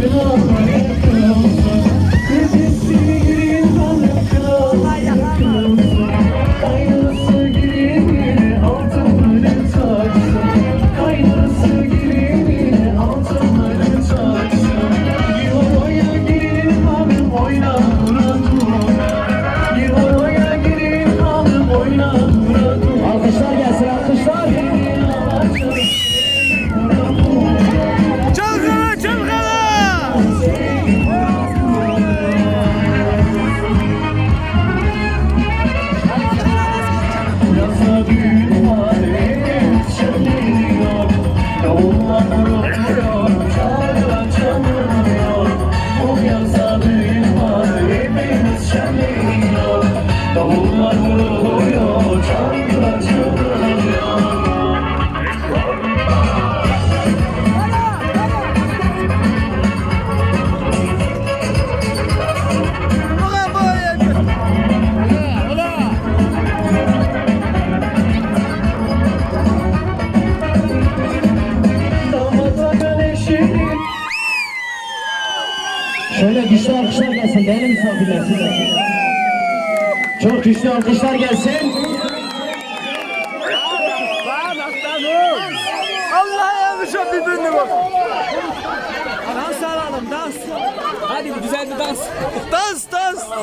Hello, Davullar vuruyor, çağrılar Şöyle güçlü alkışlar gelsin değerli misafirler size. Çok güçlü alkışlar gelsin. Allah yapmışım birbirini bak. Dans alalım dans. Hadi bir güzel bir dans. Dans dans.